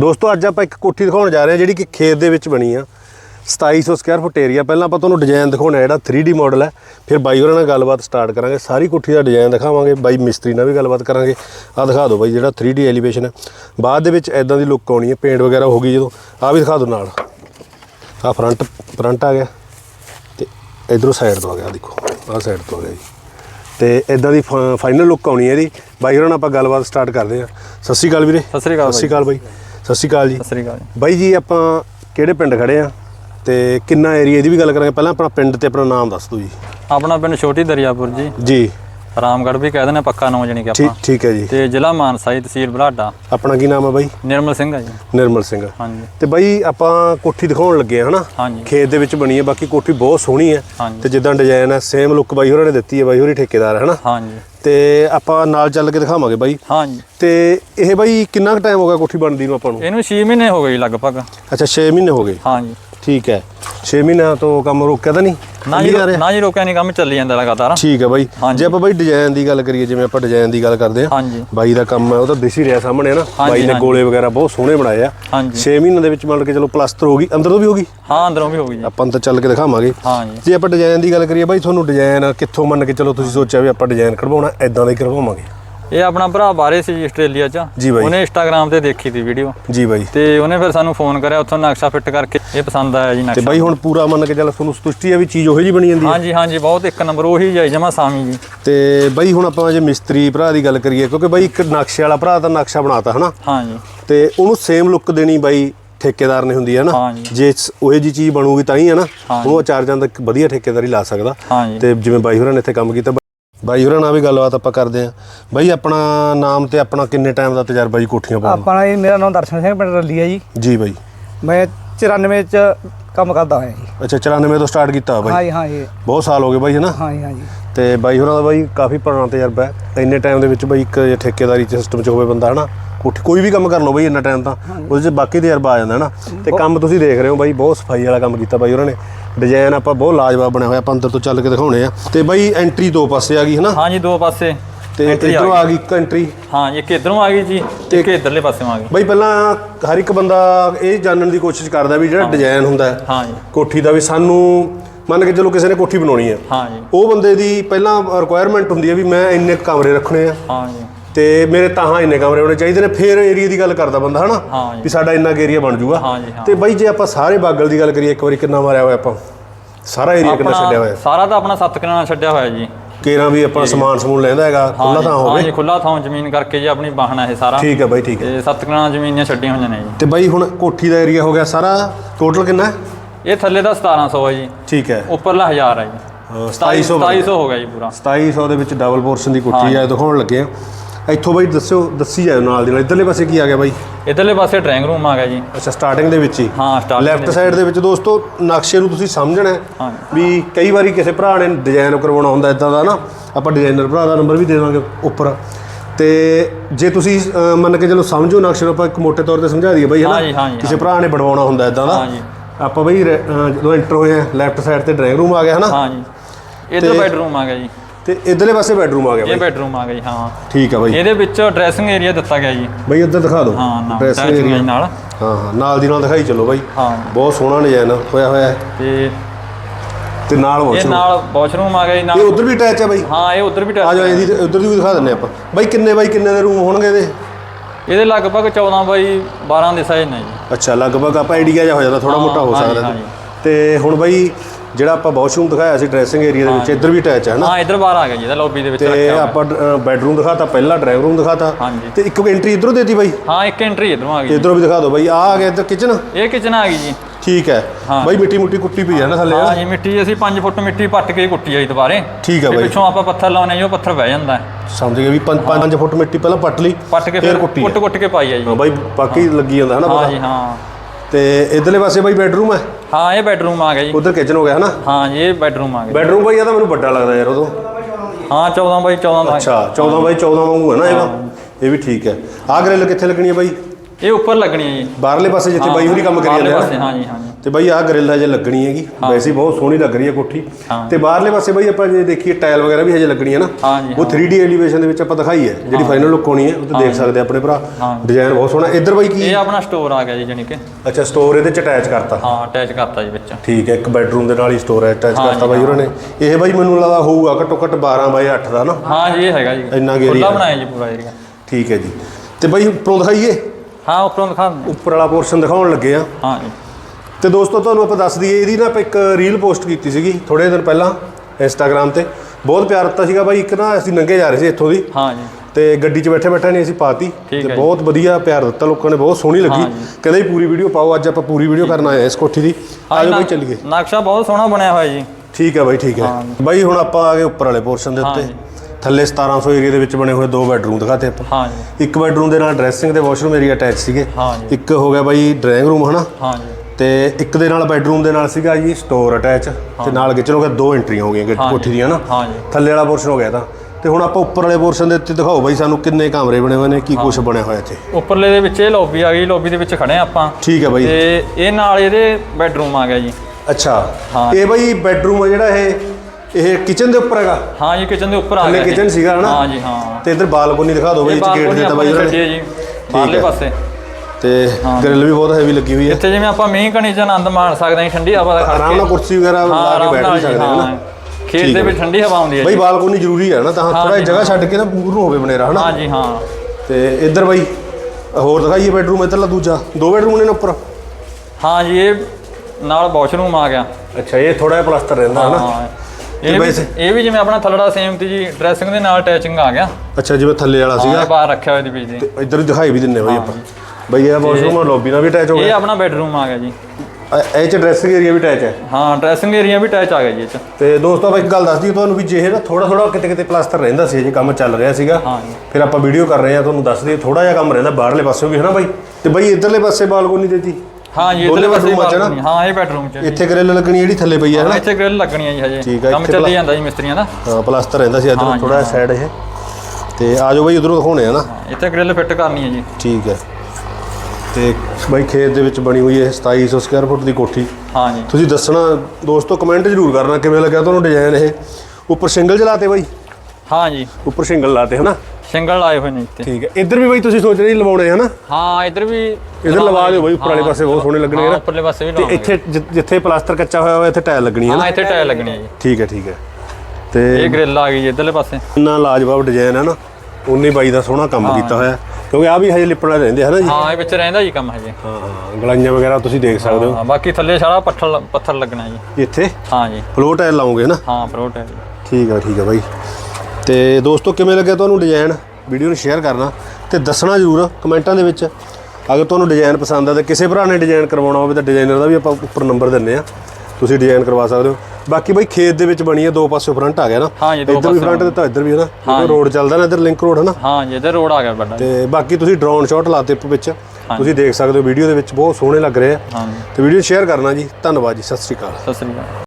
ਦੋਸਤੋ ਅੱਜ ਆਪਾਂ ਇੱਕ ਕੋਠੀ ਦਿਖਾਉਣ ਜਾ ਰਹੇ ਹਾਂ ਜਿਹੜੀ ਕਿ ਖੇਤ ਦੇ ਵਿੱਚ ਬਣੀ ਆ। 2700 ਸਕੁਅਰ ਫੁੱਟ ਏਰੀਆ ਪਹਿਲਾਂ ਆਪਾਂ ਤੁਹਾਨੂੰ ਡਿਜ਼ਾਈਨ ਦਿਖਾਉਣਾ ਜਿਹੜਾ 3D ਮਾਡਲ ਹੈ। ਫਿਰ ਬਾਈ ਹੋਰਾਂ ਨਾਲ ਗੱਲਬਾਤ ਸਟਾਰਟ ਕਰਾਂਗੇ। ਸਾਰੀ ਕੋਠੀ ਦਾ ਡਿਜ਼ਾਈਨ ਦਿਖਾਵਾਂਗੇ। ਬਾਈ ਮਿਸਤਰੀ ਨਾਲ ਵੀ ਗੱਲਬਾਤ ਕਰਾਂਗੇ। ਆ ਦਿਖਾ ਦਿਓ ਬਾਈ ਜਿਹੜਾ 3D ਐਲੀਵੇਸ਼ਨ ਹੈ। ਬਾਅਦ ਦੇ ਵਿੱਚ ਐਦਾਂ ਦੀ ਲੁੱਕ ਆਉਣੀ ਹੈ। ਪੇਂਟ ਵਗੈਰਾ ਹੋ ਗਈ ਜਦੋਂ। ਆ ਵੀ ਦਿਖਾ ਦਿਓ ਨਾਲ। ਆ ਫਰੰਟ ਫਰੰਟ ਆ ਗਿਆ। ਤੇ ਇਧਰੋਂ ਸਾਈਡ ਤੋਂ ਆ ਗਿਆ। ਦੇਖੋ ਆਹ ਸਾਈਡ ਤੋਂ ਆ ਗਿਆ ਜੀ। ਤੇ ਇਦਾਂ ਦੀ ਫਾਈਨਲ ਲੁੱਕ ਆਉਣੀ ਹੈ ਇਹਦੀ। ਬਾਈ ਹੋਰਾਂ ਨਾਲ ਆਪਾਂ ਗੱਲਬਾਤ ਸਟਾਰਟ ਕਰਦੇ ਹਾਂ। ਸਤਿ ਸ਼੍ਰੀ ਅਕਾਲ ਵੀਰੇ। ਸਤਿ ਸ਼੍ਰੀ ਅਕਾਲ ਬਾਈ। ਸਤਿ ਸ਼੍ਰੀ ਅਕਾਲ ਜੀ। ਸਤਿ ਸ੍ਰੀ ਅਕਾਲ ਜੀ। ਬਾਈ ਜੀ ਆਪਾਂ ਕਿਹੜੇ ਪਿੰਡ ਖੜੇ ਆ ਤੇ ਕਿੰਨਾ ਏਰੀਆ ਇਹਦੀ ਵੀ ਗੱਲ ਕਰਾਂਗੇ। ਪਹਿਲਾਂ ਆਪਣਾ ਪਿੰਡ ਤੇ ਆਪਣਾ ਨਾਮ ਦੱਸ ਦਿਓ ਜੀ। ਆਪਣਾ ਪਿੰਡ ਛੋਟੀ ਦਰਿਆਪੁਰ ਜੀ। ਜੀ। ਰਾਮਗੜ੍ਹ ਵੀ ਕਹਿ ਦਿੰਦੇ ਪੱਕਾ ਨਾਮ ਜਾਣੀ ਕਿ ਠੀਕ ਆਪਾਂ। ਠੀਕ ਹੈ ਜੀ। ਤੇ ਜ਼ਿਲ੍ਹਾ ਮਾਨਸਾ ਜੀ ਤਹਿਸੀਲ ਬਲਾਡਾ। ਆਪਣਾ ਕੀ ਨਾਮ ਹੈ ਬਾਈ? ਨਿਰਮਲ ਸਿੰਘ ਆ ਜੀ। ਨਿਰਮਲ ਸਿੰਘ। ਹਾਂਜੀ। ਤੇ ਬਾਈ ਆਪਾਂ ਕੋਠੀ ਦਿਖਾਉਣ ਲੱਗੇ ਆ ਹਨਾ? ਹਾਂਜੀ। ਖੇਤ ਦੇ ਵਿੱਚ ਬਣੀ ਹੈ ਬਾਕੀ ਕੋਠੀ ਬਹੁਤ ਸੋਹਣੀ ਹੈ। ਹਾਂਜੀ। ਤੇ ਜਿੱਦਾਂ ਡਿਜ਼ਾਈਨ ਹੈ ਸੇਮ ਲੁੱਕ ਬਾਈ ਹੋਰਾਂ ਨੇ ਦਿੱਤੀ ਹੈ ਬਾਈ ਹੋਰੀ ਠੇਕੇਦਾਰ ਹੈ ਹਨਾ? ਹਾਂਜੀ। ਤੇ ਆਪਾਂ ਨਾਲ ਚੱਲ ਕੇ ਦਿਖਾਵਾਂਗੇ ਬਾਈ। ਹਾਂਜੀ। ਤੇ ਇਹ ਬਾਈ ਕਿੰਨਾ ਕੁ ਟਾਈਮ ਹੋ ਗਿਆ ਕੋਠੀ ਬਣਦੀ ਨੂੰ ਆਪਾਂ ਨੂੰ? ਇਹਨੂੰ 6 ਮਹੀਨੇ ਹੋ ਗਏ ਜੀ ਲਗਭਗ। ਅੱਛਾ 6 ਮਹੀਨੇ ਹੋ ਗਏ। ਹਾਂਜੀ। ਠੀਕ ਹੈ। 6 ਮਹੀਨਿਆਂ ਤੋਂ ਕੰਮ ਰੋਕਿਆ ਤਾਂ ਨਹੀਂ? ਨਾ ਜੀ ਰਿਹਾ? ਨਾ ਜੀ ਰੋਕਿਆ ਨਹੀਂ ਕੰਮ ਚੱਲੀ ਜਾਂਦਾ ਲਗਾਤਾਰ। ਠੀਕ ਹੈ ਬਾਈ। ਜੇ ਆਪਾਂ ਬਾਈ ਡਿਜ਼ਾਈਨ ਦੀ ਗੱਲ ਕਰੀਏ ਜਿਵੇਂ ਆਪਾਂ ਡਿਜ਼ਾਈਨ ਦੀ ਗੱਲ ਕਰਦੇ ਆ ਬਾਈ ਦਾ ਕੰਮ ਹੈ ਉਹ ਤਾਂ ਦਿਸ ਹੀ ਰਿਹਾ ਸਾਹਮਣੇ ਨਾ। ਬਾਈ ਨੇ। ਗੋਲੇ ਵਗੈਰਾ ਬਹੁਤ ਸੋਹਣੇ ਬਣਾਏ ਆ। ਹਾਂਜੀ। 6 ਮਹੀਨਿਆਂ ਦੇ ਵਿੱਚ ਮੰਨ ਕੇ ਚਲੋ ਪਲਸਤਰ ਹੋ ਗਈ ਅੰਦਰ ਤੋਂ ਵੀ ਹੋ ਗਈ? ਹਾਂ ਅੰਦਰੋਂ ਵੀ ਹੋ ਗਈ ਆਪਾਂ ਤਾਂ ਚੱਲ ਕੇ ਦਿਖਾਵਾਂਗੇ। ਜੇ ਆਪਾਂ ਡਿਜ਼ਾਈਨ ਦੀ ਗੱਲ ਕਰੀਏ ਬਾਈ ਤੁਹਾਨੂੰ ਡਿਜ਼ਾਈਨ ਕਿੱਥੋਂ ਮੰਨ ਕੇ ਚਲੋ ਤੁਸੀਂ ਸੋਚਿਆ ਵੀ ਆਪਾਂ ਡਿਜ਼ਾਈਨ ਕਢਵਾਉਣਾ ਐਦਾਂ ਦਾ ਹੀ ਕਰਵਾਵਾਂਗੇ। ਇਹ ਆਪਣਾ ਭਰਾ ਬਾਰੇ ਸੀ ਜੀ ਆਸਟ੍ਰੇਲੀਆ 'ਚ। ਜੀ ਬਾਈ। ਉਹਨੇ ਇੰਸਟਾਗ੍ਰam ਤੇ ਦੇਖੀ ਤੀ ਵੀਡੀਓ ਜੀ ਬਾਈ। ਤੇ ਉਹਨੇ ਫਿਰ ਸਾਨੂੰ ਫੋਨ ਕਰਿਆ ਉੱਥੋਂ ਨਕਸ਼ਾ ਫਿੱਟ ਕਰਕੇ। ਇਹ ਪਸੰਦ ਆਇਆ ਜੀ ਤੇ ਨਕਸ਼ਾ। ਬਾਈ ਹੁਣ ਪੂਰਾ ਮੰਨ ਕੇ ਚੱਲ ਤੁਹਾਨੂੰ ਸੰਤੁਸ਼ਟੀ ਆ ਵੀ ਚੀਜ਼ ਉਹੀ ਜੀ ਬਣੀ ਜਾਂਦੀ ਹੈ ਹਾਂਜੀ ਹਾਂਜੀ ਬਹੁਤ ਇੱਕ ਨੰਬਰ ਉਹੀ ਜਾਈ ਜਮਾ ਸਾਮੀ ਜੀ। ਤੇ ਬਾਈ ਹੁਣ ਆਪਾਂ ਜੇ ਮਿਸਤਰੀ ਭਰਾ ਦੀ ਗੱਲ ਕਰੀਏ ਕਿਉਂਕਿ ਬਾਈ ਇੱਕ ਨਕਸ਼ੇ ਵਾਲਾ ਭਰਾ ਤਾਂ ਨਕਸ਼ਾ ਬਣਾਤਾ ਹਨਾ? ਹਾਂਜੀ। ਤੇ ਉਹਨੂੰ ਸੇਮ ਲੁੱਕ ਦੇਣੀ ਬਾਈ ਠੇਕੇਦਾਰ ਨੇ ਹੁੰਦੀ ਹੈ ਨਾ ਹਾਂਜੀ। ਜੇ ਸ- ਉਹੇ ਜੀ ਚੀਜ਼ ਬਣੂਗੀ ਤਾਂ ਹੀ ਹੈ ਨਾ ਹਾਂਜੀ। ਉਹਨੂੰ ਚਾਰਜਾਂ ਦਾ ਇੱਕ ਵਧੀਆ ਠੇਕੇਦਾਰੀ ਲਾ ਸਕਦਾ। ਹਾਂਜੀ। ਤੇ ਜਿਵੇਂ ਬਾਈ ਹੋਰਾਂ ਨੇ ਇੱਥੇ ਕੰਮ ਕੀਤਾ ਬਾਈ ਹੋਰਾਂ ਨਾਲ ਵੀ ਗੱਲਬਾਤ ਆਪਾਂ ਕਰਦੇ ਆਂ ਬਾਈ ਆਪਣਾ ਨਾਮ ਤੇ ਆਪਣਾ ਕਿੰਨੇ ਟਾਈਮ ਦਾ ਤਜਰਬਾ ਜੀ ਕੋਠੀਆਂ ਪਾਉਣ ਆਪਣਾ ਜੀ ਮੇਰਾ ਨਾਮ ਦਰਸ਼ਨ ਸਿੰਘ ਪਿੰਡ ਰੱਲੀ ਹੈ ਜੀ? ਜੀ ਬਾਈ। ਮੈਂ 94 ਚ ਕੰਮ ਕਰਦਾ ਹੋਇਆ ਜੀ। ਅੱਛਾ 94 ਤੋਂ ਸਟਾਰਟ ਕੀਤਾ ਹਾਂ ਬਾਈ? ਜੀ ਹਾਂ ਜੀ ਬਹੁਤ ਸਾਲ ਹੋ ਗਏ ਬਾਈ ਹੈ ਨਾ ਹਾਂ ਜੀ ਹਾਂ ਜੀ ਤੇ ਬਾਈ ਹੋਰਾਂ ਦਾ ਬਾਈ ਕਾਫੀ ਪੁਰਾਣਾ ਤਜਰਬਾ ਹੈ। ਇੰਨੇ ਟਾਈਮ ਦੇ ਵਿੱਚ ਬਾਈ ਇੱਕ ਠੇਕੇਦਾਰੀ ਸਿਸਟਮ 'ਚ ਹੋਵੇ ਬੰਦਾ ਹਨਾ? ਕੋਠੀ ਕੋਈ ਵੀ ਕੰਮ ਕਰ ਲਓ ਬਾਈ ਇੰਨਾ ਟਾਈਮ ਤਾਂ। ਉਹਦੇ 'ਚ ਬਾਕੀ ਤਜਰਬਾ ਆ ਜਾਂਦਾ ਹਨਾ ਤੇ ਕੰਮ ਤੁਸੀਂ ਦੇਖ ਰਹੇ ਹੋ ਬਾਈ ਬਹੁਤ ਸਫ਼ਾਈ ਵਾਲਾ ਕੰਮ ਕੀਤਾ ਬਾਈ ਹੋਰਾਂ ਨੇ। ਡਿਜ਼ਾਈਨ ਆਪਾਂ ਬਹੁਤ ਲਾਜਵਾਬ ਬਣਿਆ ਹੋਇਆ ਆਪਾਂ ਅੰਦਰ ਤੋਂ ਚੱਲ ਕੇ ਦਿਖਾਉਣੇ ਆ। ਤੇ ਬਾਈ ਐਂਟਰੀ ਦੋ ਪਾਸੇ ਆ ਗਈ ਹਨਾ? ਹਾਂਜੀ ਦੋ ਪਾਸੇ। ਤੇ ਇਧਰੋਂ ਆ ਗਈ ਇੱਕ ਐਂਟਰੀ ਹਾਂ ਇੱਕ ਇਧਰੋਂ ਆ ਗਈ ਜੀ ਤੇ ਇੱਕ ਇਧਰਲੇ ਪਾਸਿਓਂ ਆ ਗਈ। ਬਾਈ ਪਹਿਲਾਂ ਹਰ ਇੱਕ ਬੰਦਾ ਇਹ ਜਾਣਨ ਦੀ ਕੋਸ਼ਿਸ਼ ਕਰਦਾ ਵੀ ਜਿਹੜਾ ਡਿਜ਼ਾਈਨ ਹੁੰਦਾ ਹੈ। ਹਾਂ ਜੀ। ਕੋਠੀ ਦਾ ਵੀ ਸਾਨੂੰ ਮੰਨ ਕੇ ਚਲੋ ਕਿਸੇ ਨੇ ਕੋਠੀ ਬਣਾਉਣੀ ਹੈ। ਹਾਂ ਜੀ। ਉਹ ਬੰਦੇ ਦੀ ਪਹਿਲਾਂ ਰਿਕੁਆਇਰਮੈਂਟ ਹੁੰਦੀ ਹੈ ਵੀ ਮੈਂ ਇੰਨੇ ਕਮਰੇ ਰੱਖਣੇ ਆ। ਹਾਂ ਜੀ। ਤੇ ਮੇਰੇ ਤਾਹਾਂ ਇੰਨੇ ਕਮਰੇ ਹੋਣੇ ਚਾਹੀਦੇ ਨੇ ਫੇਰ ਏਰੀਆ ਦੀ ਗੱਲ ਕਰਦਾ ਬੰਦਾ ਹਨਾ? ਹਾਂ ਜੀ। ਵੀ ਸਾਡਾ ਇੰਨਾ ਏਰੀਆ ਬਣ ਜਾਊਗਾ ਹਾਂ ਜੀ, ਹਾਂ। ਤੇ ਬਾਈ ਜੇ ਆਪਾਂ ਸਾਰੇ ਬਾਗਲ ਦੀ ਗੱਲ ਕਰੀਏ ਇੱਕ ਵਾਰੀ ਕਿੰਨਾ ਮਾਰਿਆ ਹੋਇਆ ਆਪਾਂ? ਸਾਰਾ ਏਰੀਆ ਕਿੰਨਾ ਛੱਡਿਆ ਆਪਣਾ ਹੋਇਆ? ਸਾਰਾ ਤਾਂ ਆਪਣਾ ਸੱਤ ਕਿਨਾਰਾ ਛੱਡਿਆ ਹੋਇਆ ਜੀ। ਕੇਰਾਂ ਵੀ ਆਪਾਂ ਸਮਾਨ ਸਮੂਨ ਲੈਂਦਾ ਹੈਗਾ ਖੁੱਲਾ ਹਾਂ ਤਾਂ ਹਾਂ ਹੋਵੇ। ਜੀ ਖੁੱਲਾ ਥਾਂ ਜ਼ਮੀਨ ਕਰਕੇ ਜੀ ਆਪਣੀ ਬਾਹਣਾ ਇਹ ਸਾਰਾ। ਠੀਕ ਹੈ ਬਾਈ ਠੀਕ ਹੈ। ਤੇ ਸੱਤ ਕਿਨਾਰਾ ਜ਼ਮੀਨਾਂ ਛੱਡੀਆਂ ਹੋਈਆਂ ਨੇ ਜੀ। ਤੇ ਬਾਈ ਹੁਣ ਕੋਠੀ ਦਾ ਏਰੀਆ ਹੋ ਗਿਆ ਸਾਰਾ। ਟੋਟਲ ਕਿੰਨਾ ਹੈ? ਇਹ ਥੱਲੇ ਦਾ 1700 ਹੈ ਜੀ। ਠੀਕ ਹੈ। ਉੱਪਰਲਾ 1000 ਹੈ ਜੀ। ਅਹ 2700 2700 ਹੋ ਗਿਆ। ਜੀ ਪੂਰਾ। 2700 ਦੇ ਵਿੱਚ ਡਬਲ ਪੋਰਸ਼ਨ ਦੀ ਕੋਠੀ ਆ ਦਿਖਾਉਣ ਲੱਗੇ ਆ। ਇੱਥੋਂ ਬਾਈ ਦੱਸਿਓ ਦੱਸੀ ਜਾਓ ਨਾਲ ਦੀ ਨਾਲ। ਇਧਰਲੇ ਪਾਸੇ ਕੀ ਆ ਗਿਆ ਬਾਈ? ਇਧਰਲੇ ਪਾਸੇ ਡਰਾਇੰਗ ਰੂਮ ਆ ਗਿਆ ਜੀ। ਅੱਛਾ ਸਟਾਰਟਿੰਗ ਦੇ ਵਿੱਚ ਹੀ। ਹਾਂ ਸਟਾਰਟ ਲੈਫਟ ਸਾਈਡ ਦੇ ਵਿੱਚ ਦੋਸਤੋ ਨਕਸ਼ੇ ਨੂੰ ਤੁਸੀਂ ਸਮਝਣਾ ਹੈ ਹਾਂ। ਵੀ ਕਈ ਵਾਰੀ ਕਿਸੇ ਭਰਾ ਨੇ ਡਿਜ਼ਾਈਨ ਕਰਵਾਉਣਾ ਹੁੰਦਾ ਇਦਾਂ ਦਾ ਨਾ ਆਪਾਂ ਡਿਜ਼ਾਈਨਰ ਭਰਾ ਦਾ ਨੰਬਰ ਵੀ ਦੇ ਦਾਂਗੇ ਉੱਪਰ। ਤੇ ਜੇ ਤੁਸੀਂ ਅਹ, ਮੰਨ ਕੇ ਚਲੋ ਸਮਝੋ ਨਕਸ਼ੇ ਨੂੰ ਆਪਾਂ ਇੱਕ ਮੋٹے ਤੌਰ ਤੇ ਸਮਝਾ ਦਈਏ ਬਾਈ ਹਾਂ ਜੀ, ਹਾਂ ਹਨਾ ਜੀ, ਕਿਸੇ ਭਰਾ ਨੇ ਬਣਵਾਉਣਾ ਹੁੰਦਾ ਇਦਾਂ ਦਾ। ਹਾਂ ਜੀ। ਆਪਾਂ ਬਾਈ ਰੇ- ਅਹ, ਜਦੋਂ ਐਂਟਰ ਹੋਏ ਆ ਲੈਫਟ ਸਾਈਡ ਤੇ ਡਰਾਇੰਗ ਰੂਮ ਆ ਗਿਆ ਹਨਾ? ਹਾਂ ਜੀ। ਇਧਰ ਬੈਡਰੂਮ ਆ ਗਿਆ ਜੀ। ਤੇ ਇਧਰਲੇ ਪਾਸੇ ਬੈਡਰੂਮ ਆ ਗਿਆ ਇਹ ਬਾਈ। ਬੈਡਰੂਮ ਆ ਗਿਆ ਜੀ ਹਾਂ। ਠੀਕ ਆ ਬਾਈ। ਇਹਦੇ ਵਿੱਚ ਡਰੈਸਿੰਗ ਏਰੀਆ ਦਿੱਤਾ ਗਿਆ ਜੀ। ਬਾਈ ਇੱਧਰ ਦਿਖਾ ਦਿਓ। ਹਾਂ Dressing attachment area। ਨਾਲ। ਹਾਂ ਹਾਂ ਨਾਲ ਦੀ ਨਾਲ ਦਿਖਾਈ ਚੱਲੋ ਬਾਈ। ਹਾਂ। ਬਹੁਤ ਸੋਹਣਾ ਡਿਜ਼ਾਈਨ ਹੋਇਆ ਹੋਇਆ। ਹੈ ਤੇ ਤੇ ਨਾਲ ਇਹ ਵਾਸ਼ਰੂਮ ਨਾਲ ਵਾਸ਼ਰੂਮ ਆ ਗਿਆ ਜੀ ਇਹ ਨਾਲ ਉਧਰ ਵੀ ਅਟੈਚ ਹੈ ਬਾਈ। ਹਾਂ ਇਹ ਉਧਰ ਵੀ ਆ। ਜਾਓ attached ਇਹਦੀ ਉਧਰ ਦੀ ਵੀ ਦਿਖਾ ਦਿੰਨੇ ਆਪਾਂ। ਬਾਈ ਕਿੰਨੇ ਬਾਈ ਕਿੰਨੇ ਦੇ ਰੂਮ ਹੋਣਗੇ ਇਹਦੇ? ਇਹਦੇ ਲਗਭਗ 14 ਬਾਈ 12 ਦੇ ਸਾਈਜ਼ ਨੇ ਜੀ। ਅੱਛਾ ਲਗਭਗ ਆਪਾਂ ਆਈਡੀਆ ਜਿਹਾ ਹੋ ਜਾਂਦਾ ਥੋੜਾ ਮੋਟਾ ਹੋ ਸਕਦਾ। ਤੇ ਹੁਣ ਬਾਈ ਜਿਹੜਾ ਆਪਾਂ ਵਾਸ਼ਰੂਮ ਦਿਖਾਇਆ ਸੀ ਡਰੈਸਿੰਗ ਏਰੀਆ ਦੇ ਵਿੱਚ ਇੱਧਰ ਵੀ ਅਟੈਚ ਹੈ ਨਾ ਹਾਂ ਇਧਰ ਬਾਹਰ ਆ ਗਿਆ ਜੀ ਇਹਦਾ ਲੌਬੀ ਦੇ ਵਿੱਚ ਤੇ ਰੱਖਿਆ ਹੋਇਆ। ਆਪਾਂ ਬੈਡਰੂਮ ਦਿਖਾਤਾ ਪਹਿਲਾ ਡਰਾਈਵ ਰੂਮ ਦਿਖਾਤਾ। ਹਾਂਜੀ। ਤੇ ਇੱਕ ਐਂਟਰੀ ਇਧਰੋਂ ਦੇਤੀ ਬਾਈ? ਹਾਂ ਇੱਕ ਐਂਟਰੀ ਇਧਰੋਂ ਆ ਗਈ। ਇਧਰੋਂ ਵੀ ਦਿਖਾ ਦਿਓ ਬਾਈ। ਆ ਆ ਗਿਆ ਇੱਧਰ ਕਿਚਨ ਇਹ ਕਿਚਨ ਆ ਗਈ ਜੀ। ਠੀਕ ਹੈ। ਬਾਈ ਮਿੱਟੀ ਮੁੱਟੀ ਕੁੱਟੀ ਪਈ ਹੈ ਨਾ ਥੱਲੇ? ਹਾਂ ਜੀ ਮਿੱਟੀ ਅਸੀਂ 5 ਫੁੱਟ ਮਿੱਟੀ ਪੱਟ ਕੇ ਕੁੱਟੀ ਆਈ ਦੁਬਾਰੇ। ਠੀਕ ਹੈ ਤੇ ਬਾਈ। ਪਿੱਛੋਂ ਆਪਾਂ ਪੱਥਰ ਲਾਉਣੇ ਜੀ ਪੱਥਰ ਬਹਿ ਜਾਂਦਾ। ਸਮਝ ਗਏ ਵੀ 5 ਫੁੱਟ ਮਿੱਟੀ ਪਹਿਲਾਂ ਪੱਟ ਲਈ ਪੱਟ ਕੇ ਫਿਰ ਕੁੱਟੀ। ਕੁੱਟ ਕੁੱਟ ਕੇ ਪਾਈ ਆ ਜੀ। ਹਾਂ ਬਾਈ ਬਾਕੀ ਲੱਗੀ ਜਾਂਦਾ ਹੈ ਨਾ ਹਾਂ ਜੀ ਹਾਂ। ਤੇ ਇਧਰਲੇ ਪਾਸੇ ਬਾਈ ਬੈਡਰੂਮ ਹੈ? ਹਾਂ ਇਹ ਬੈਡਰੂਮ ਆ ਗਿਆ ਜੀ। ਉਧਰ ਕਿਚਨ ਹੋ ਗਿਆ ਹਨਾ? ਹਾਂ ਜੀ ਇਹ ਬੈਡਰੂਮ ਆ ਗਿਆ। ਬੈਡਰੂਮ ਬਾਈ ਇਹ ਤਾਂ ਮੈਨੂੰ ਵੱਡਾ ਲੱਗਦਾ ਯਾਰ ਉਦੋਂ ਹਾਂ 14 ਬਾਈ 14 ਦਾ। ਅੱਛਾ 14 ਬਾਈ 14 ਵਾਂਗੂ ਹੈ ਨਾ ਇਹਦਾ? ਇਹ ਵੀ ਠੀਕ ਹੈ। ਆਹ ਗ੍ਰਿਲ ਕਿੱਥੇ ਲੱਗਣੀ ਹੈ ਬਾਈ? ਇਹ ਉੱਪਰ ਲੱਗਣੀ ਹੈ ਜੀ। ਬਾਹਰਲੇ ਪਾਸੇ ਜਿੱਥੇ ਬਾਈ ਹੋਰੀ ਕੰਮ ਕਰੀ ਜਾਂਦੇ ਆ। ਹਾਂ ਜੀ ਹਾਂ ਜੀ। ਤੇ ਬਾਈ ਆਹ ਗ੍ਰਿਲ ਹਜੇ ਲੱਗਣੀ ਹੈਗੀ। ਵੈਸੇ ਬਹੁਤ ਸੋਹਣੀ ਲੱਗ ਰਹੀ ਹੈ ਕੋਠੀ। ਤੇ ਬਾਹਰਲੇ ਪਾਸੇ ਬਾਈ ਆਪਾਂ ਜੇ ਦੇਖੀਏ ਟਾਇਲ ਵਗੈਰਾ ਵੀ ਹਜੇ ਲੱਗਣੀ ਹੈ ਨਾ। ਉਹ 3D ਐਲੀਵੇਸ਼ਨ ਦੇ ਵਿੱਚ ਆਪਾਂ ਦਿਖਾਈ ਹੈ ਜਿਹੜੀ ਫਾਈਨਲ ਲੁੱਕ ਹੋਣੀ ਹੈ ਉਹ ਤੇ ਦੇਖ ਸਕਦੇ ਆਪਣੇ ਭਰਾ। ਡਿਜ਼ਾਈਨ ਬਹੁਤ ਸੋਹਣਾ। ਇੱਧਰ ਬਾਈ ਕੀ? ਇਹ ਆਪਣਾ ਸਟੋਰ ਆ ਗਿਆ ਜੀ ਜਾਣੀ ਕਿ। ਅੱਛਾ ਸਟੋਰ ਇਹਦੇ ਚ ਅਟੈਚ ਕਰਤਾ। ਹਾਂ ਅਟੈਚ ਕਰਤਾ ਜੀ ਵਿੱਚ। ਠੀਕ ਹੈ ਇੱਕ ਬੈਡਰੂਮ ਦੇ ਨਾਲ ਹੀ ਸਟੋਰ ਅਟੈਚ ਕਰਤਾ ਬਾਈ ਉਹਨਾਂ ਨੇ। ਇਹ ਬਾਈ ਮੈਨੂੰ ਲੱਗਦਾ ਹੋਊਗਾ ਘੱਟੋ ਘੱਟ 12 ਬਾਈ 8 ਦਾ ਨਾ। ਹਾਂ ਜੀ ਇਹ ਹੈਗਾ ਜੀ। ਇੰਨਾ area ਖੁੱਲਾ। ਬਣਾਇਆ ਜੀ ਪੂਰਾ ਏਰੀਆ ਠੀਕ ਹੈ ਜੀ। ਤੇ ਬਾਈ ਉੱਪਰੋਂ ਦਿਖਾਈਏ। ਹਾਂ ਉੱਪਰੋਂ ਦਿਖਾ ਦਿੰਦੇ ਉੱਪਰ ਵਾਲਾ ਪੋਰਸ਼ਨ ਦਿਖਾਉਣ ਲੱਗੇ ਆ ਹਾਂ ਜੀ। ਤੇ ਦੋਸਤੋ ਤੁਹਾਨੂੰ ਆਪਾਂ ਦੱਸ ਦਈਏ ਇਹਦੀ ਨਾ ਆਪਾਂ ਇੱਕ ਰੀਲ ਪੋਸਟ ਕੀਤੀ ਸੀਗੀ ਥੋੜੇ ਦਿਨ ਪਹਿਲਾਂ ਇੰਸਟਾਗ੍ਰam ਤੇ। ਬਹੁਤ ਪਿਆਰ ਦਿੱਤਾ ਸੀਗਾ ਬਾਈ ਇੱਕ ਨਾ ਅਸੀਂ ਨੰਗੇ ਜਾ ਰਹੇ ਸੀ ਇੱਥੋਂ ਦੀ। ਹਾਂ ਜੀ। ਤੇ ਗੱਡੀ 'ਚ ਬੈਠੇ ਬੈਠੇ ਨੇ ਅਸੀਂ ਪਾਤੀ। ਤੇ। ਬਹੁਤ ਵਧੀਆ ਪਿਆਰ ਦਿੱਤਾ ਲੋਕਾਂ ਨੇ ਬਹੁਤ ਸੋਹਣੀ ਲੱਗੀ। ਕਹਿੰਦੇ ਪੂਰੀ ਵੀਡੀਓ ਪਾਓ ਅੱਜ ਆਪਾਂ ਪੂਰੀ ਵੀਡੀਓ ਕਰਨ ਆਏ ਆ ਇਸ ਕੋਠੀ ਦੀ। ਆਜੋ ਬਾਈ ਚੱਲੀਏ। ਨਕਸ਼ਾ ਬਹੁਤ ਸੋਹਣਾ ਬਣਿਆ ਹੋਇਆ ਜੀ। ਠੀਕ ਹੈ ਬਾਈ ਠੀਕ ਹੈ। ਬਾਈ ਹੁਣ ਆਪਾਂ ਆ ਗਏ ਉੱਪਰ ਵਾਲੇ ਪੋਰਸ਼ਨ ਦੇ ਉੱਤੇ। ਥੱਲੇ 1700 ਏਰੀਆ ਦੇ ਵਿੱਚ ਬਣੇ ਹੋਏ ਦੋ ਬੈਡਰੂਮ ਦਿਖਾਤੇ ਆਪਾਂ। ਹਾਂ ਜੀ। ਇੱਕ ਬੈਡਰੂਮ ਦੇ ਨਾਲ ਡਰੈਸਿੰਗ ਤੇ ਵਾਸ਼ਰੂਮ ਏਰੀਆ ਅਟੈਚ ਸੀਗੇ। ਇੱਕ ਹੋ ਗਿਆ ਬਾਈ ਡਰਾਇੰਗ ਰੂਮ ਹਨਾ? ਹਾਂ ਜੀ। ਤੇ ਇੱਕ ਦੇ ਨਾਲ ਬੈਡਰੂਮ ਦੇ ਨਾਲ ਸੀਗਾ ਜੀ ਸਟੋਰ ਅਟੈਚ ਤੇ ਨਾਲ ਕਿਚਨ ਹੋ ਗਿਆ ਦੋ ਐਂਟਰੀਆਂ ਹੋ ਗਈਆਂ। ਕੋਠੀ ਦੀਆਂ ਨਾ। ਥੱਲੇ ਵਾਲਾ ਪੋਰਸ਼ਨ ਹੋ ਗਿਆ ਤਾਂ। ਤੇ ਹੁਣ ਆਪਾਂ ਉੱਪਰ ਵਾਲੇ ਪੋਰਸ਼ਨ ਦੇ ਉੱਤੇ ਦਿਖਾਓ ਬਾਈ ਸਾਨੂੰ ਕਿੰਨੇ ਕਮਰੇ ਬਣੇ ਹੋਏ ਨੇ ਕੀ ਕੁਝ ਬਣਿਆ ਹੋਇਆ ਇੱਥੇ। ਉੱਪਰਲੇ ਦੇ ਵਿੱਚ ਇਹ ਲੌਬੀ ਆ ਗਈ ਲੌਬੀ ਦੇ ਵਿੱਚ ਖੜੇ ਆ ਆਪਾਂ। ਠੀਕ ਹੈ ਬਾਈ। ਤੇ ਇਹ ਨਾਲ ਇਹਦੇ ਬੈੱਡਰੂਮ ਆ ਗਿਆ ਜੀ। ਅੱਛਾ। ਹਾਂ। ਇਹ ਬਾਈ ਬੈਡਰੂਮ ਆ ਜਿਹੜਾ ਇਹ ਇਹ ਕਿਚਨ ਦੇ ਉੱਪਰ ਹੈਗਾ? ਹਾਂ ਜੀ ਕਿਚਨ ਦੇ ਉੱਪਰ ਆ ਗਿਆ kitchen ਸੀਗਾ ਹਨਾ? ਹਾਂ ਜੀ ਹਾਂ। ਤੇ ਇੱਧਰ ਬਾਲਕੋਨੀ ਦਿਖਾ ਦਿਓ ਬਾਈ ਗੇਟ ਬਾਲਕੋਨੀ ਦਿੱਤਾ ਬਾਈ ਬਾਹਰਲੇ। ਪਾਸੇ। ਤੇ ਗ੍ਰਿਲ ਵੀ ਬਹੁਤ ਹੈਵੀ ਲੱਗੀ ਹੋਈ ਹੈ। ਇੱਥੇ ਜਿਵੇਂ ਆਪਾਂ ਮੀਂਹ ਕਣੀ ਚ ਆਨੰਦ ਮਾਣ ਸਕਦੇ ਹਾਂ ਠੰਡੀ ਹਵਾ ਦਾ ਖਾ ਆਰਾਮ ਕੇ ਨਾਲ ਕੁਰਸੀ ਵਗੈਰਾ ਲਾ ਕੇ ਆਰਾਮ ਬੈਠ ਵੀ ਸਕਦੇ ਹਾਂ ਨਾ? ਖੇਤ ਦੇ। ਵਿੱਚ ਠੰਡੀ ਹਵਾ ਆਉਂਦੀ ਹੈ ਬਾਈ ਬਾਲਕੋਨੀ ਜ਼ਰੂਰੀ ਹੈ ਨਾ ਤਾਂ ਥੋੜਾ ਜਗ੍ਹਾ। ਛੱਡ ਕੇ ਨਾ ਮੂਰ ਨੂੰ ਹੋਵੇ ਬਨੇਰਾ ਹਨਾ ਹਾਂ ਜੀ ਹਾਂ। ਤੇ ਇੱਧਰ ਬਾਈ ਹੋਰ ਦਿਖਾਈਏ ਬੈਡਰੂਮ ਇੱਧਰਲਾ ਦੂਜਾ। ਦੋ ਬੈਡਰੂਮ ਨੇ ਉੱਪਰ। ਹਾਂ ਜੀ ਇਹ ਨਾਲ ਵਾਸ਼ਰੂਮ ਆ ਗਿਆ। ਅੱਛਾ ਇਹ ਥੋੜਾ ਜਿਹਾ ਪਲਸਤਰ ਰਹਿੰਦਾ ਹਨਾ ਇਹ ਵੀ ਇਹ ਵੀ ਜਿਵੇਂ ਆਪਣਾ ਥੱਲੜਾ ਸੇਮ ਤੀ ਜੀ ਡਰੈਸਿੰਗ ਦੇ ਨਾਲ ਅਟੈਚਿੰਗ ਆ ਗਿਆ। ਅੱਛਾ ਜਿਵੇਂ ਥੱਲੇ ਵਾਲਾ ਸੀਗਾ। ਬਾਹਰ ਰੱਖਿਆ ਹੋਇਆ ਦੀ ਦੀ ਇੱਧਰ ਦਿਖਾਈ ਵੀ ਦਿੰਨੇ ਬਾਈ ਆਪਾਂ। ਬਈ ਇਹ ਵਾਸ਼ਰੂਮ ਔਰ ਲੌਬੀ ਨਾਲ ਵੀ ਅਟੈਚ ਹੋ ਇਹ ਗਿਆ ਆਪਣਾ ਬੈੱਡਰੂਮ ਆ ਗਿਆ ਜੀ। ਇਹ- ਇਹ ਚ ਡਰੈਸਿੰਗ ਏਰੀਆ ਵੀ ਅਟੈਚ ਹੈ? ਹਾਂ ਡਰੈਸਿੰਗ ਏਰੀਆ ਵੀ ਅਟੈਚ ਆ ਗਿਆ ਜੀ ਇਹ ਚ। ਤੇ ਦੋਸਤੋ ਆਪਾਂ ਇੱਕ ਗੱਲ ਦੱਸ ਦਈਏ ਤੁਹਾਨੂੰ ਵੀ ਜੇ ਇਹ ਨਾ ਥੋੜਾ ਥੋੜਾ ਕਿਤੇ ਕਿਤੇ ਪਲਾਸਟਰ ਰਹਿੰਦਾ ਸੀ ਜੇ ਕੰਮ ਚੱਲ ਰਿਹਾ ਸੀਗਾ। ਹਾਂ ਜੀ। ਫਿਰ ਆਪਾਂ ਵੀਡੀਓ ਕਰ ਰਹੇ ਹਾਂ ਤੁਹਾਨੂੰ ਦੱਸ ਦਈਏ ਥੋੜਾ ਜਿਹਾ ਕੰਮ ਰਹਿੰਦਾ ਬਾਹਰਲੇ ਪਾਸੇ ਵੀ ਹੈ ਨਾ ਬਾਈ? ਤੇ ਬਾਈ ਇੱਧਰਲੇ ਪਾਸੇ ਬਾਲਕੋਨੀ ਦੇਤੀ ਹਾਂ ਜੀ ਦੋਨੇ ਇਧਰਲੇ ਪਾਸੇ bedroom 'ਚ ਨਾ? balcony, ਹਾਂ ਇਹ ਬੈੱਡਰੂਮ ਚ। ਇੱਥੇ ਗ੍ਰਿਲ ਲੱਗਣੀ ਜਿਹੜੀ ਥੱਲੇ ਪਈ ਹੈ ਹਾਂ, ਨਾ? ਇੱਥੇ ਗ੍ਰਿਲ ਲੱਗਣੀ ਹੈ ਜੀ ਹਜੇ। ਠੀਕ ਆ, ਕੰਮ ਇੱਥੇ ਚੱਲੀ ਜਾਂਦਾ ਜੀ ਮਿਸਤਰੀਆਂ ਦਾ। ਹਾਂ ਪਲਾਸਟਰ ਰਹਿੰਦਾ ਸੀ ਇੱਧਰ ਜੀ, ਥੋੜਾ ਜਿਹਾ ਸਾਈਡ ਇਹ। ਤੇ ਆਜੋ ਬਾਈ ਉਧਰੋਂ ਦਿਖਾਉਣੇ ਆ ਨਾ। ਇੱਥੇ ਗ੍ਰਿਲ ਫਿੱਟ ਕਰਨੀ ਹੈ ਜੀ। ਠੀਕ ਹੈ। ਤੇ ਬਾਈ ਖੇਤ ਦੇ ਵਿੱਚ ਬਣੀ ਹੋਈ ਹੈ 2700 ਸਕੁਅਰ ਫੁੱਟ ਦੀ ਕੋਠੀ। ਹਾਂ ਜੀ ਤੁਸੀਂ ਦੱਸਣਾ ਦੋਸਤੋ ਕਮੈਂਟ ਜ਼ਰੂਰ ਕਰਨਾ ਕਿਵੇਂ ਲੱਗਿਆ ਤੁਹਾਨੂੰ ਡਿਜ਼ਾਈਨ ਇਹ? ਉੱਪਰ ਸਿੰਗਲ ਚਲਾਤੇ ਬਾਈ? ਹਾਂ ਜੀ ਉੱਪਰ ਸਿੰਗਲ ਲਾਤੇ ਹਨਾ? ਸਿੰਗਲ ਲਾਏ ਹੋਏ ਨੇ ਇੱਥੇ। ਠੀਕ ਹੈ। ਇੱਧਰ ਵੀ ਬਾਈ ਤੁਸੀਂ ਸੋਚ ਰਹੇ ਲਵਾਉਣੇ ਹਨਾ? ਹਾਂ ਇੱਧਰ ਵੀ ਇੱਧਰ ਲਵਾ ਦਿਓ ਬਾਈ ਉੱਪਰ ਵਾਲੇ ਪਾਸੇ ਬਹੁਤ ਸੋਹਣੇ ਲੱਗਣੇ ਹਾਂ ਨਾ ਉੱਪਰਲੇ ਪਾਸੇ ਵੀ ਤੇ ਲਾਵਾਂਗੇ। ਇੱਥੇ ਜਿੱਥੇ ਪਲਾਸਟਰ ਕੱਚਾ ਹੋਇਆ ਹੋਇਆ ਇੱਥੇ ਟਾਇਲ ਲੱਗਣੀ ਹੈ ਹਾਂ ਇੱਥੇ ਟਾਇਲ ਲੱਗਣੀ ਹੈ ਜੀ। ਠੀਕ ਹੈ ਠੀਕ ਹੈ। ਤੇ ਇਹ ਗ੍ਰਿਲ ਆ ਗਈ ਜੀ ਇੱਧਰਲੇ ਪਾਸੇ। ਇੰਨਾ ਲਾਜਵਾਬ ਡਿਜ਼ਾਈਨ ਹੈ ਨਾ। ਉਨੀ ਬਾਈ ਦਾ ਸੋਹਣਾ ਕੰਮ ਕੀਤਾ ਹੋਇਆ। ਕਿਉਂਕਿ ਆ ਵੀ ਹਜੇ ਲਿਪਣਾ ਰਹਿੰਦੇ ਹਨਾ ਜੀ? ਹਾਂ ਇਹ ਵਿੱਚ ਰਹਿੰਦਾ ਜੀ ਕੰਮ ਹਜੇ। ਹਾਂ ਹਾਂ ਗਲਾਈਆਂ ਵਗੈਰਾ ਤੁਸੀਂ ਦੇਖ ਸਕਦੇ ਹੋ। ਹਾਂ ਬਾਕੀ ਥੱਲੇ ਸਾਰਾ ਪੱਥਰ ਪੱਥਰ ਲੱਗਣਾ ਜੀ। ਇੱਥੇ? ਹਾਂ ਜੀ। ਫਲੋ ਟਾਇਲ ਲਾਉਂਗੇ ਨਾ ਹਾਂ ਫਰੋਟ ਹੈ ਠੀਕ ਹੈ ਠੀਕ ਹੈ ਬਾਈ। ਤੇ ਦੋਸਤੋ ਕਿਵੇਂ ਲੱਗਿਆ ਤੁਹਾਨੂੰ ਡਿਜ਼ਾਈਨ ਵੀਡੀਓ ਨੂੰ ਸ਼ੇਅਰ ਕਰਨਾ ਤੇ ਦੱਸਣਾ ਜ਼ਰੂਰ ਕਮੈਂਟਾਂ ਦੇ ਵਿੱਚ। ਅਗਰ ਤੁਹਾਨੂੰ ਡਿਜ਼ਾਈਨ ਪਸੰਦ ਆ ਤੇ ਕਿਸੇ ਭਰਾ ਨੇ ਡਿਜ਼ਾਈਨ ਕਰਵਾਉਣਾ ਹੋਵੇ ਤਾਂ ਡਿਜ਼ਾਈਨਰ ਦਾ ਵੀ ਆਪਾਂ ਉੱਪਰ ਨੰਬਰ ਦਿੰਨੇ ਆ। ਤੁਸੀਂ ਡਿਜ਼ਾਈਨ ਕਰਵਾ ਸਕਦੇ ਹੋ। ਬਾਕੀ ਬਾਈ ਖੇਤ ਦੇ ਵਿੱਚ ਬਣੀ ਹੈ ਦੋ ਪਾਸੇ ਫਰੰਟ ਆ ਗਿਆ ਨਾ। ਹਾਂ ਜੀ, ਦੋ ਇੱਧਰ ਵੀ ਫਰੰਟ ਦਿੱਤਾ ਇੱਧਰ ਵੀ ਹੈ ਨਾ। ਕਿਉਂਕਿ ਰੋਡ ਚੱਲਦਾ ਨਾ ਇੱਧਰ ਲਿੰਕ ਰੋਡ ਹੈ ਨਾ। ਹਾਂ ਜੀ ਇੱਧਰ ਰੋਡ ਆ ਗਿਆ ਵੱਡਾ ਤੇ ਬਾਕੀ ਤੁਸੀਂ ਡਰੋਨ ਸ਼ਾਟ ਲਾਤੇ ਵਿੱਚ। ਤੁਸੀਂ ਦੇਖ ਸਕਦੇ ਹੋ ਵੀਡੀਓ ਦੇ ਵਿੱਚ ਬਹੁਤ ਸੋਹਣੇ ਲੱਗ ਰਹੇ ਆ। ਤੇ ਵੀਡੀਓ ਸ਼ੇਅਰ ਕਰਨਾ ਜੀ। ਧੰਨਵਾਦ ਜੀ ਸਤਿ ਸ਼੍ਰੀ ਅਕਾਲ। ਸਤਿ ਸ੍ਰੀ ਅਕਾਲ।